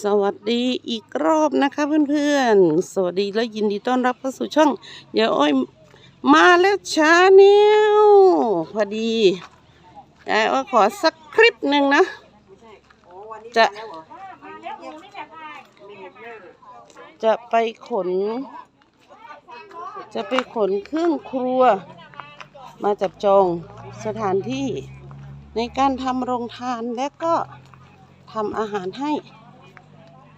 สวัสดีอีกรอบนะคะเพื่อนๆ สวัสดีและยินดีต้อนรับเข้าสู่ช่องอย่าอ้อยมาแล้วช้าแนลพอดียายอ้อยขอสักคลิปหนึ่งนะ จะจะไปขน จะไปขนเครื่องครัว มาจับจองสถานที่ในการทำโรงทานและก็ทำอาหารให้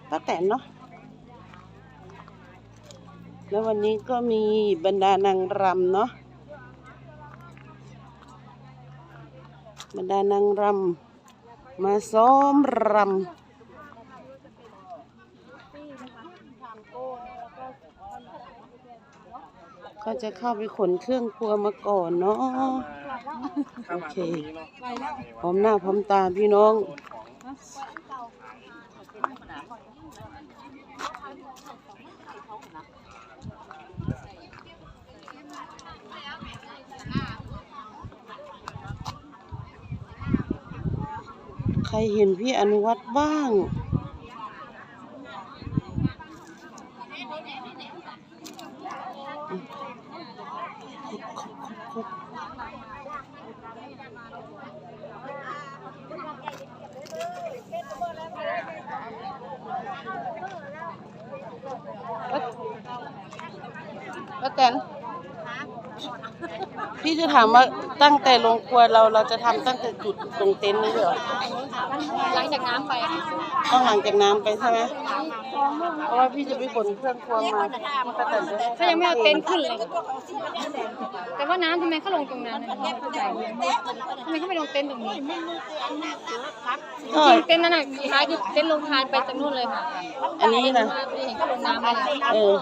ป้าแตนเนาะแล้ววันนี้ก็มีบรรดานางรำเนาะบรรดานางรำมาซ้อมรำก็จะเข้าไปขนเครื่องครัวมาก่อนเนาะโอเคพร้อมหน้าพร้อมตาพี่น้อง รเห็นพี่อนุวัตบ้าง ป้าแตนพี่จะถามว่า ตั้งแต่ลงครัวเราเราจะทำตั้งแต่จุดตรงเต็นท์นี้เหรอหลังจากน้ำไปค่ะต้องหลังจากน้ำไปใช่ไหมเพราะว่าพี่จะไปขนเครื่องครัวมาที่ป้าแตนจะด้เขายังไม่เอาเต็นท์ขึ้นเลย แต่ว่าน้ำทำไมเขาลงตรงนั้นน่ะไม่เข้าใจทำไมเขาไม่ลงเต็นท์ตรงนี้ก็จริงๆเต็นท์นั้นน่ะท้ายคือเต็นท์ลงทานไปจากนู่นเลยค่ะอันนี้นะไม่เห็นเขาลงน้ำไปเลยเออ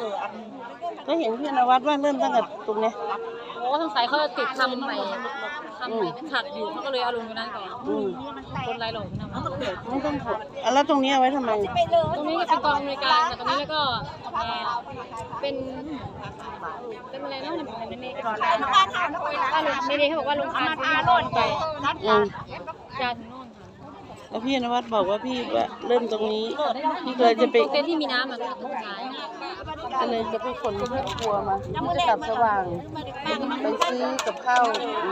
ก็เห็นพี่อนุวัตว่าเริ่มตั้งแต่ตรงเนี้ย โอ้สงสัยเขาติดทำใหม่ทำใหม่ขัดอยู่เขาก็เลยเอาลงตรงนั้นก่อนอืมคนไรหลงนะไม่ต้องกดอะแล้วตรงนี้เอาไว้ทำไมตรงนี้ก็เป็นกองอำนวยการแต่ตรงนี้แล้วก็เอ่อเป็นเป็นอะไรนะเป็นเมย์ป้าลุงเมย์เขาบอกว่าลงทานถึงโน่นไปอืมจานถึงโน่นค่ะแล้วพี่อนุวัตบอกว่าพี่ว่าเริ่มตรงนี้พี่ก็เลยจะไปเต็นท์ที่มีน้ำอะก็ตรงท้ายก็เลยจะไปขนเครื่องครัวมาพี่จะกลับสว่างไป ซื้อกับข้าว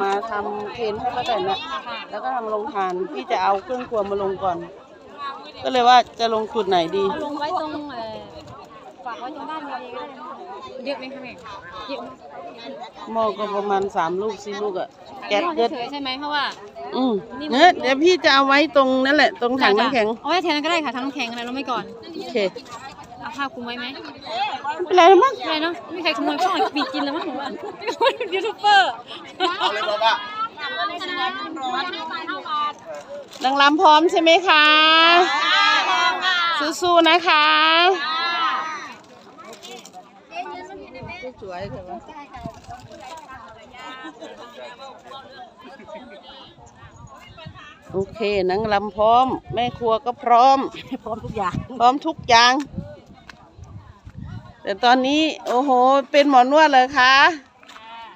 มาทำเทนให้ป้าแตนนะแล้วก็ทำลงทานพี่จะเอาเครื่องครัวมาลงก่อน ก็เลยว่าจะลงจุดไหนดี เอาลงไว้ตรงเอ่อฝากไว้ตรงบ้านเราเองก็ได้นะเยอะไหมคะแม่เยอะไหมหม้อก็ประมาณสามลูกสี่ลูกอะแก๊สเกิดเฉยๆใช่ไหมเพราะว่าอืมเนี่ยเดี๋ยวพี่จะเอาไว้ตรงนั่นแหละ ตรงถังน้ำแข็ง เอาไว้แทนนั้นก็ได้ค่ะทั้งน้ำแข็งอะไรลงไม่ก่อน โอเค เอาผ้าคลุมไว้ไหมไม่เป็นไรหรอกมั้งไม่เป็นไรเนาะไม่มีใครขโมยข้าวปีกกินแล้วมั้งหนูว่ายูทูบเบอร์เอาเลยบอกว่านางรำพร้อมใช่ไหมคะสู้ๆนะคะสวยเถอะโอเคนางรำพร้อม แม่ครัวก็พร้อม พร้อมทุกอย่าง พร้อมทุกอย่าง แต่ตอนนี้โอ้โห เป็นหมอนวดเลยคะ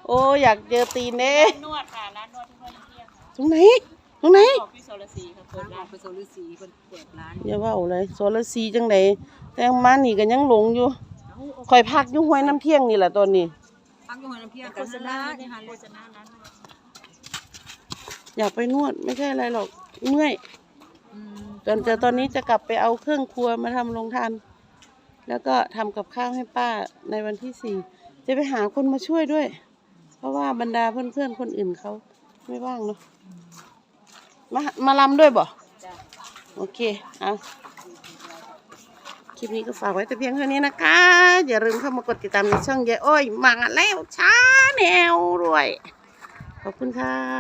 โอ้อยากเจอตีนเน่นวดค่ะร้านนวดที่เพื่อนเที่ยงค่ะตรงไหนตรงไหนบอกพี่โซลซีค่ะเปิดร้านพี่โซลซีเปิดเปิดร้านอย่าว่าเลยโซลาร์ซีจังไดแต่มานี่ก็ยังหลงอยู่คอยพักอยู่ห้วยน้ำเที่ยงนี่แหละตอนนี้พักอยู่หัวน้ำเพียงโฆษณาเนี่ยค่ะโฆษณานั้นอยากไปนวดไม่ใช่อะไรหรอกเมื่อยตอนแต่ตอนนี้จะกลับไปเอาเครื่องครัวมาทำโรงทาน แล้วก็ทำกับข้าวให้ป้าในวันที่สี่จะไปหาคนมาช่วยด้วย เพราะว่าบรรดาเพื่อนๆคนอื่นเขาไม่ว่างเนาะมามาลำด้วยบ่โอเคเอาคลิปนี้ก็ฝากไว้แต่เพียงเท่านี้นะคะ อย่าลืมเข้ามากดติดตามในช่องยายอ้อยมาแล้วช้าแนวด้วย ขอบคุณค่ะ